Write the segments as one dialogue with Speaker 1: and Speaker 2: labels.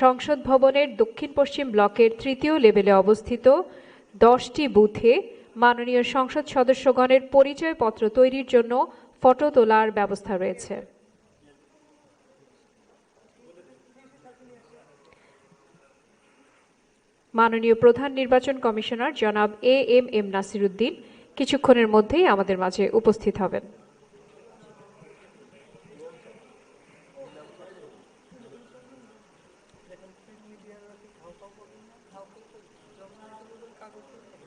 Speaker 1: সংসদ ভবনের দক্ষিণ পশ্চিম ব্লকের তৃতীয় লেভেলে অবস্থিত দশটি বুথে মাননীয় সংসদ সদস্যগণের পরিচয়পত্র তৈরির জন্য ফটো তোলার ব্যবস্থা রয়েছে। মাননীয় প্রধান নির্বাচন কমিশনার জনাব এ এম এম নাসিরুদ্দিন কিছুক্ষণের মধ্যেই আমাদের মাঝে উপস্থিত হবেন। Chicago.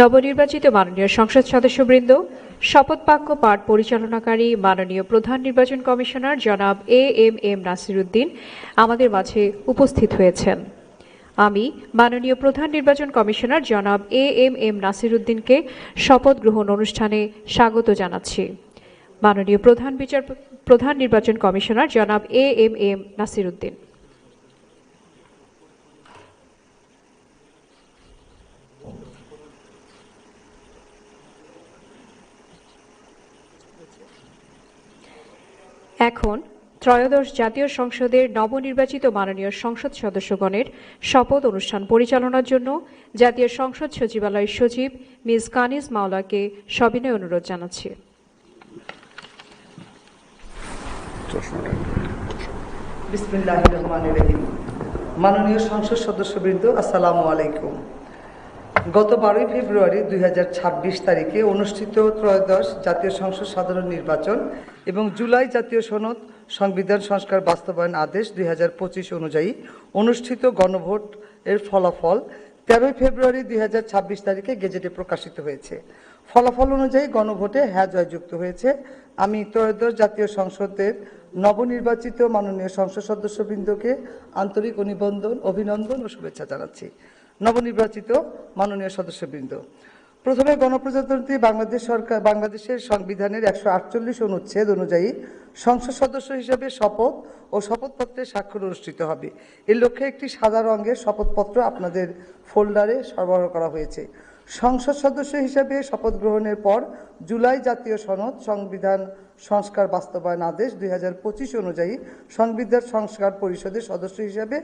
Speaker 1: নবনির্বাচিত মাননীয় সংসদ সদস্যবৃন্দ, শপথ বাক্য পাঠ পরিচালনাকারী মাননীয় প্রধান নির্বাচন কমিশনার জনাব এ এম এম নাসিরুদ্দিন আমাদের মাঝে উপস্থিত হয়েছেন। আমি মাননীয় প্রধান নির্বাচন কমিশনার জনাব এ এম এম নাসিরুদ্দিনকে শপথ গ্রহণ অনুষ্ঠানে স্বাগত জানাচ্ছি। মাননীয় প্রধান বিচার প্রধান নির্বাচন কমিশনার জনাব এ এম এম নাসিরুদ্দিন। এখন ত্রয়োদশ জাতীয় সংসদের নবনির্বাচিত মাননীয় সংসদ সদস্যগণের শপথ অনুষ্ঠান পরিচালনার জন্য জাতীয় সংসদ সচিবালয়ের সচিব মিস কানিজ মাওলাকে সবিনয় অনুরোধ জানাচ্ছি।
Speaker 2: মাননীয় সংসদ সদস্যবৃন্দ, আসসালামু আলাইকুম। গত বারোই ফেব্রুয়ারি দুই হাজার ছাব্বিশ তারিখে অনুষ্ঠিত ত্রয়োদশ জাতীয় সংসদ সাধারণ নির্বাচন এবং জুলাই জাতীয় সনদ সংবিধান সংস্কার বাস্তবায়ন আদেশ দুই হাজার পঁচিশ অনুযায়ী অনুষ্ঠিত গণভোট এর ফলাফল তেরোই ফেব্রুয়ারি দুই হাজার ছাব্বিশ তারিখে গেজেটে প্রকাশিত হয়েছে। ফলাফল অনুযায়ী গণভোটে হ্যাঁ জয়যুক্ত হয়েছে। আমি ত্রয়োদশ জাতীয় সংসদের নবনির্বাচিত মাননীয় সংসদ সদস্যবৃন্দকে আন্তরিক অনিবন্ধন অভিনন্দন ও শুভেচ্ছা জানাচ্ছি। নবনির্বাচিত মাননীয় সদস্যবৃন্দ। প্রথমে গণপ্রজাতন্ত্রী বাংলাদেশ সরকার, বাংলাদেশের সংবিধানের একশো আটচল্লিশ অনুচ্ছেদ অনুযায়ী সংসদ সদস্য হিসেবে শপথ ও শপথপত্রে স্বাক্ষর অনুষ্ঠিত হবে। এর লক্ষ্যে একটি সাদা রঙের শপথপত্র আপনাদের ফোল্ডারে সরবরাহ করা হয়েছে। সংসদ সদস্য হিসেবে শপথ গ্রহণের পর জুলাই জাতীয় সনদ সংবিধান সংস্কার বাস্তবায়ন আদেশ দুই হাজার পঁচিশ অনুযায়ী সংবিধান সংস্কার পরিষদের সদস্য হিসেবে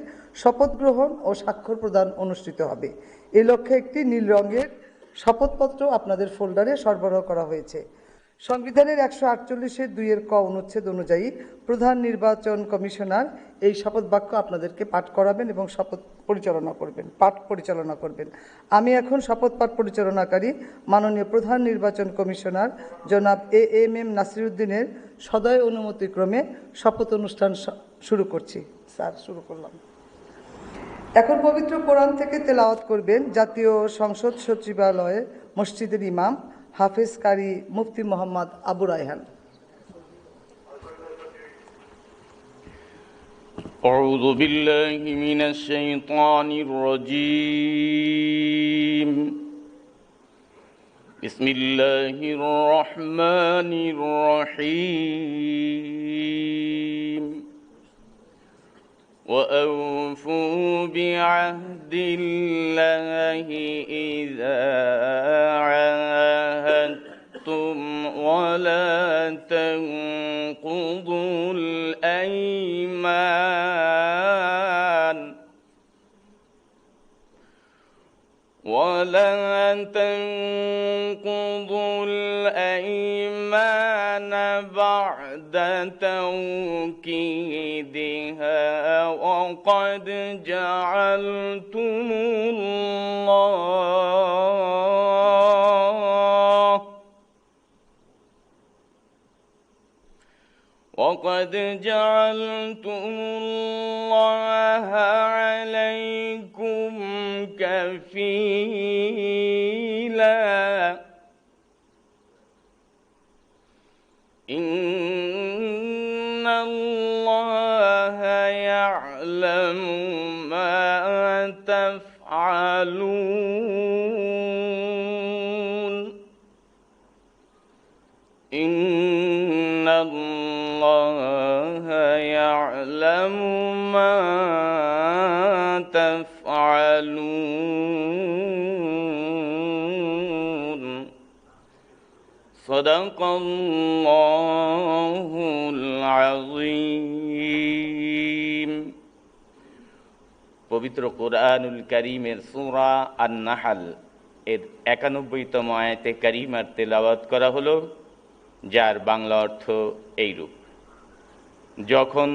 Speaker 2: শপথ গ্রহণ ও স্বাক্ষর প্রদান অনুষ্ঠিত হবে। এ লক্ষ্যে একটি নীল রঙের শপথপত্র আপনাদের ফোল্ডারে সরবরাহ করা হয়েছে। সংবিধানের একশো আটচল্লিশের দুইয়ের ক অনুচ্ছেদ অনুযায়ী প্রধান নির্বাচন কমিশনার এই শপথ বাক্য আপনাদেরকে পাঠ করাবেন এবং শপথ পরিচালনা করবেন, পাঠ পরিচালনা করবেন। আমি এখন শপথ পাঠ পরিচালনাকারী মাননীয় প্রধান নির্বাচন কমিশনার জনাব এ এম এম নাসিরুদ্দিনের সদয় অনুমতিক্রমে শপথ অনুষ্ঠান শুরু করছি। স্যার, শুরু করলাম। এখন পবিত্র কোরআন থেকে তেলাওয়াত করবেন জাতীয় সংসদ সচিবালয়ে মসজিদের ইমাম হাফেজ কারি মুফতি মোহাম্মদ আবু রায়হান
Speaker 3: أعوذ بالله من الشيطان الرجيم بسم الله الرحمن الرحيم وأوفوا بعهد الله إذا عاهدتم ولا تنقضوا الأيمان ولا تنقضوا الأيمان بعد توكيدها وقد جعلتم الله وقد جعلتم الله عليكم كفيلا. إن الله يعلم ما تفعلون. يعلم ما تفعلون صدق الله العظيم পবিত্র কোরআনুল করিমের সুরা আর নাহাল এর একানব্বইতম আয়াতে কারিমার তেলাওয়াত করা হলো যার বাংলা অর্থ এইরূপ যখন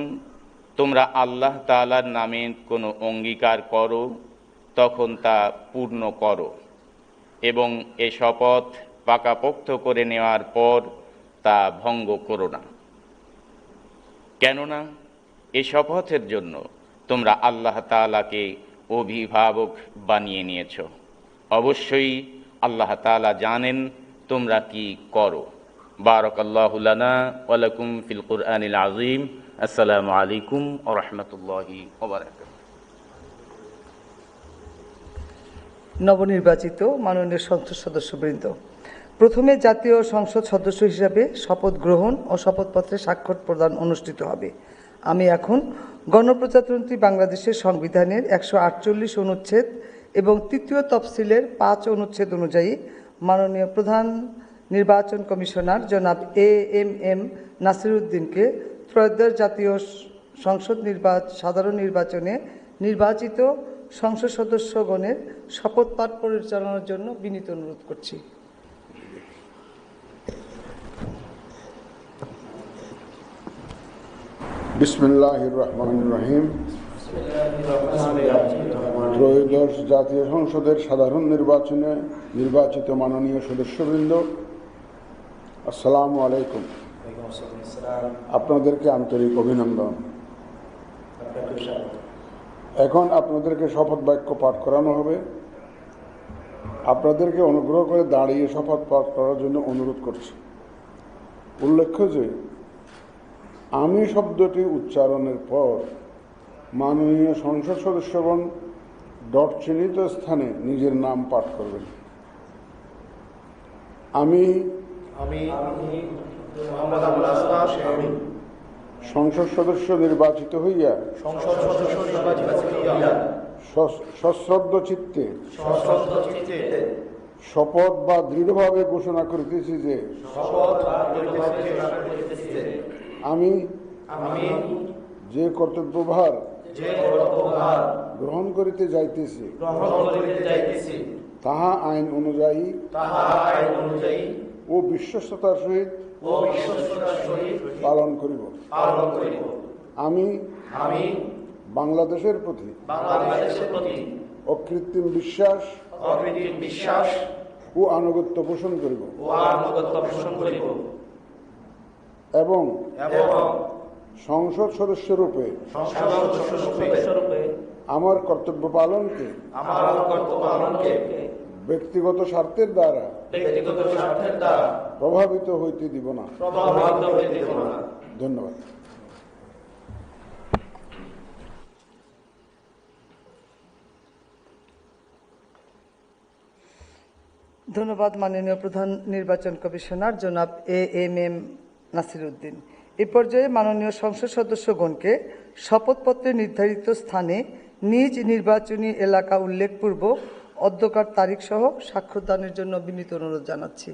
Speaker 3: তোমরা আল্লাহ তাআলার নামে কোনো অঙ্গীকার করো, তখন তা পূর্ণ করো। এবং এ শপথ পাকাপোক্ত করে নেওয়ার পর তা ভঙ্গ করো না। কেননা এ শপথের জন্য তোমরা আল্লাহ তাআলাকে অভিভাবক বানিয়ে নিয়েছ। অবশ্যই আল্লাহ তাআলা জানেন তোমরা কি করো। বারাকাল্লাহু লানা ওয়া লাকুম ফিল কুরআনিল আযীম। আসসালামু আলাইকুম রাহমাতুল্লাহি
Speaker 2: নবনির্বাচিত মাননীয় সংসদ সদস্যবৃন্দ, প্রথমে জাতীয় সংসদ সদস্য হিসাবে শপথ গ্রহণ ও শপথপত্রে স্বাক্ষর প্রদান অনুষ্ঠিত হবে। আমি এখন গণপ্রজাতন্ত্রী বাংলাদেশের সংবিধানের একশো আটচল্লিশ অনুচ্ছেদ এবং তৃতীয় তফসিলের পাঁচ অনুচ্ছেদ অনুযায়ী মাননীয় প্রধান নির্বাচন কমিশনার জনাব এ এম এম নাসিরুদ্দিনকে ত্রয়োদশ জাতীয় সংসদ নির্বাচন সাধারণ নির্বাচনে নির্বাচিত সংসদ সদস্যগণের শপথ পাঠ পরিচালনার জন্য বিনীত অনুরোধ করছি।
Speaker 4: রহিম ত্রয়োদশ জাতীয় সংসদের সাধারণ নির্বাচনে নির্বাচিত মাননীয় সদস্যবৃন্দ, আসসালামু আলাইকুম। আপনাদেরকে আন্তরিক অভিনন্দন। এখন আপনাদেরকে শপথ বাক্য পাঠ করানো হবে। আপনাদেরকে অনুগ্রহ করে দাঁড়িয়ে শপথ পাঠ করার জন্য অনুরোধ করছি। উল্লেখ্য যে, আমি শব্দটি উচ্চারণের পর মাননীয় সংসদ সদস্যগণ ডট চিহ্নিত স্থানে নিজের নাম পাঠ করবেন। আমি
Speaker 5: আমি
Speaker 4: সংসদ সদস্য নির্বাচিত হইয়া
Speaker 5: সংসদ সদস্য নির্বাচিত হইয়া
Speaker 4: সশ্রদ্ধ চিত্তে শপথ বা দৃঢ়ভাবে ঘোষণা করিতেছি যে আমি যে কর্তব্যভার গ্রহণ করিতে যাইতেছি
Speaker 5: গ্রহণ করিতে যাইতেছি
Speaker 4: তাহা আইন অনুযায়ী
Speaker 5: তাহা আইন অনুযায়ী
Speaker 4: ও বিশ্বস্ততার সহিত পালন করিব। আমি
Speaker 5: আমি
Speaker 4: বাংলাদেশের প্রতি
Speaker 5: বাংলাদেশের প্রতি
Speaker 4: অকৃত্রিম বিশ্বাস
Speaker 5: অকৃত্রিম বিশ্বাস
Speaker 4: ও আনুগত্য পোষণ করিব।
Speaker 5: ও আনুগত্য পোষণ করিব।
Speaker 4: এবং
Speaker 5: এবং
Speaker 4: সংসদ
Speaker 5: সদস্য রূপে
Speaker 4: আমার কর্তব্য পালনকে
Speaker 5: আমার কর্তব্য পালনকে
Speaker 4: ব্যক্তিগত স্বার্থের দ্বারা
Speaker 5: ব্যক্তিগত স্বার্থের দ্বারা
Speaker 4: প্রভাবিত হইতে দিব না।
Speaker 5: প্রভাবিত হইতে দেব না।
Speaker 4: ধন্যবাদ।
Speaker 2: ধন্যবাদ মাননীয় প্রধান নির্বাচন কমিশনার জনাব এ এম এম নাসিরুদ্দিন। এ পর্যায়ে মাননীয় সংসদ সদস্যগণকে শপথপত্রে নির্ধারিত স্থানে নিজ নির্বাচনী এলাকা উল্লেখপূর্বক অধ্যকার তারিখ সহ স্বাক্ষরদানের জন্য বিনীত অনুরোধ জানাচ্ছি।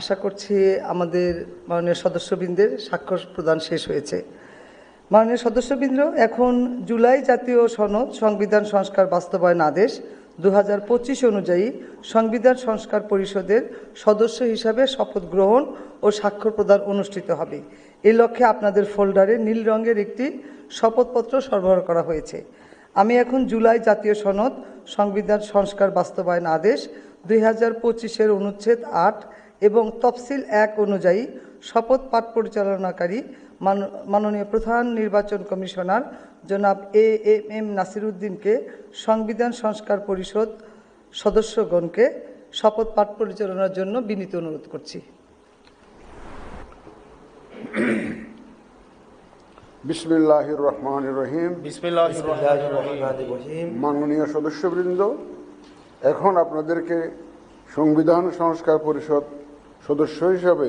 Speaker 2: আশা করছি আমাদের মাননীয় সদস্যবৃন্দের স্বাক্ষর প্রদান শেষ হয়েছে। মাননীয় সদস্যবৃন্দ, এখন জুলাই জাতীয় সনদ সংবিধান সংস্কার বাস্তবায়ন আদেশ দু হাজার পঁচিশ অনুযায়ী সংবিধান সংস্কার পরিষদের সদস্য হিসাবে শপথ গ্রহণ ও স্বাক্ষর প্রদান অনুষ্ঠিত হবে। এই লক্ষ্যে আপনাদের ফোল্ডারে নীল রঙের একটি শপথপত্র সরবরাহ করা হয়েছে। আমি এখন জুলাই জাতীয় সনদ, সংবিধান সংস্কার বাস্তবায়ন আদেশ দুই হাজার পঁচিশের অনুচ্ছেদ আট এবং তফসিল এক অনুযায়ী শপথ পাঠ পরিচালনাকারী মাননীয় প্রধান নির্বাচন কমিশনার জনাব এ এম এম নাসিরুদ্দিনকে সংবিধান সংস্কার পরিষদ সদস্যগণকে শপথ পাঠ পরিচালনার জন্য বিনীত অনুরোধ করছি।
Speaker 4: বিসমিল্লাহির রহমান রহিম
Speaker 5: বিসমিল্লাহির রহমানির রহিম
Speaker 4: মাননীয় সদস্যবৃন্দ এখন আপনাদেরকে সংবিধান সংস্কার পরিষদ সদস্য হিসাবে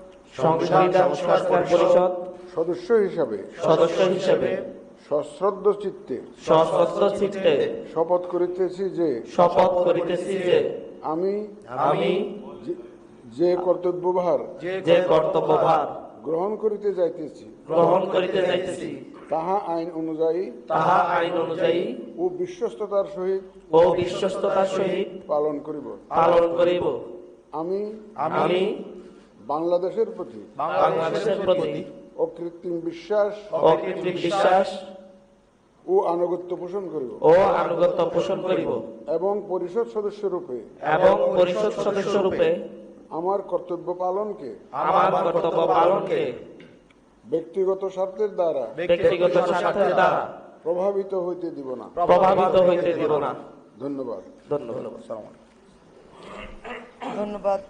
Speaker 6: সংবিধান সংস্কার পরিষদ
Speaker 4: সদস্য হিসাবে
Speaker 6: সদস্য হিসেবে
Speaker 4: সশ্রদ্ধ চিত্তে
Speaker 6: সশস্ত্র চিত্তে
Speaker 4: শপথ করিতেছি যে
Speaker 6: শপথ করিতেছি যে
Speaker 4: আমি
Speaker 6: আমি
Speaker 4: যে- যে কর্তব্যভার
Speaker 6: যে কর্তব্যভার
Speaker 4: গ্রহণ করিতে যাইতেছি
Speaker 6: গ্রহণ করিতে যাইতেছি
Speaker 4: তাহা আইন অনুযায়ী
Speaker 6: তাহা আইন অনুযায়ী
Speaker 4: ও বিশ্বস্ততার সহিত
Speaker 6: ও বিশ্বস্ততার সহিত
Speaker 4: পালন করিব।
Speaker 6: পালন করিব।
Speaker 4: আমি
Speaker 6: আমি
Speaker 4: বাংলাদেশের প্রতি।
Speaker 6: বাংলাদেশের প্রতি।
Speaker 4: অকৃত্রিম বিশ্বাস
Speaker 6: অকৃত্রিম বিশ্বাস
Speaker 4: ও আনুগত্য পোষণ করিব।
Speaker 6: ও আনুগত্য পোষণ করিব।
Speaker 4: এবং পরিষদ সদস্য রূপে।
Speaker 6: এবং পরিষদ সদস্য রূপে।
Speaker 4: আমার কর্তব্য পালনকে।
Speaker 6: আমার কর্তব্য পালনকে।
Speaker 4: ব্যক্তিগত স্বার্থের দ্বারা।
Speaker 6: ব্যক্তিগত স্বার্থের দ্বারা।
Speaker 4: প্রভাবিত হইতে দিব না।
Speaker 6: প্রভাবিত হইতে দিব না।
Speaker 4: ধন্যবাদ।
Speaker 6: ধন্যবাদ।
Speaker 2: ধন্যবাদ।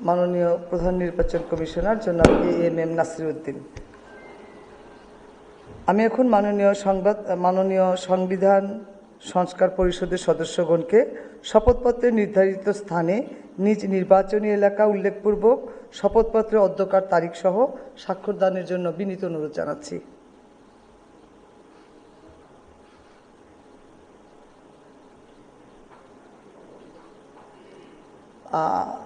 Speaker 2: মাননীয় প্রধান নির্বাচন কমিশনার জনাব এ এম এম নাসিরুদ্দিন। আমি এখন মাননীয় সংবাদ মাননীয় সংবিধান সংস্কার পরিষদের সদস্যগণকে শপথপত্রে নির্ধারিত স্থানে নিজ নির্বাচনী এলাকা উল্লেখপূর্বক শপথপত্রের অধ্যকার তারিখ সহ স্বাক্ষরদানের জন্য বিনীত অনুরোধ জানাচ্ছি। আহ,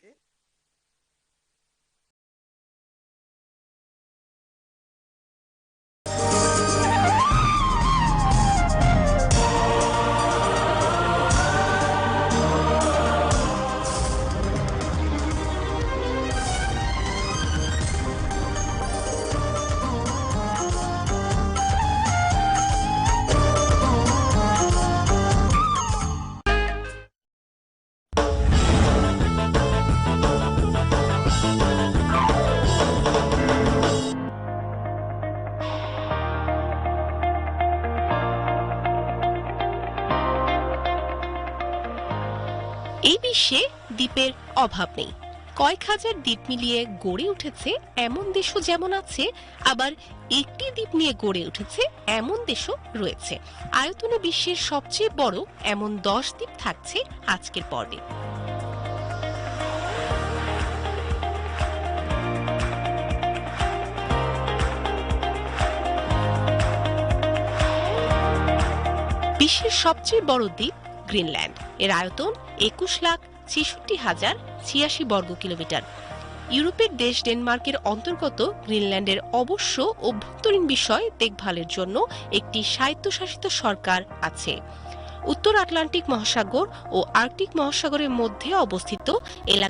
Speaker 7: অভাব নেই। কয়েক হাজার দ্বীপ মিলিয়ে গড়ে উঠেছে এমন দেশও যেমন আছে, আবার একটি দ্বীপ নিয়ে গড়ে উঠেছে এমন দেশও রয়েছে। আয়তনে বিশ্বের সবচেয়ে বড় এমন দশ দ্বীপ থাকছে আজকের পর্বে। বিশ্বের সবচেয়ে বড় দ্বীপ গ্রিনল্যান্ড। এর আয়তন একুশ লাখ ছেষট্টি হাজার ছিয়াশি বর্গ কিলোমিটার ইউরোপের দেশ ডেনমার্কের অন্তর্গত গ্রিনল্যান্ডের অবশ্য অভ্যন্তরীণ বিষয় দেখভালের জন্য একটি স্বায়ত্তশাসিত সরকার আছে। উত্তর আটলান্টিক মহাসাগর ও আর্কটিক মহাসাগরের মধ্যে অবস্থিত এলাকা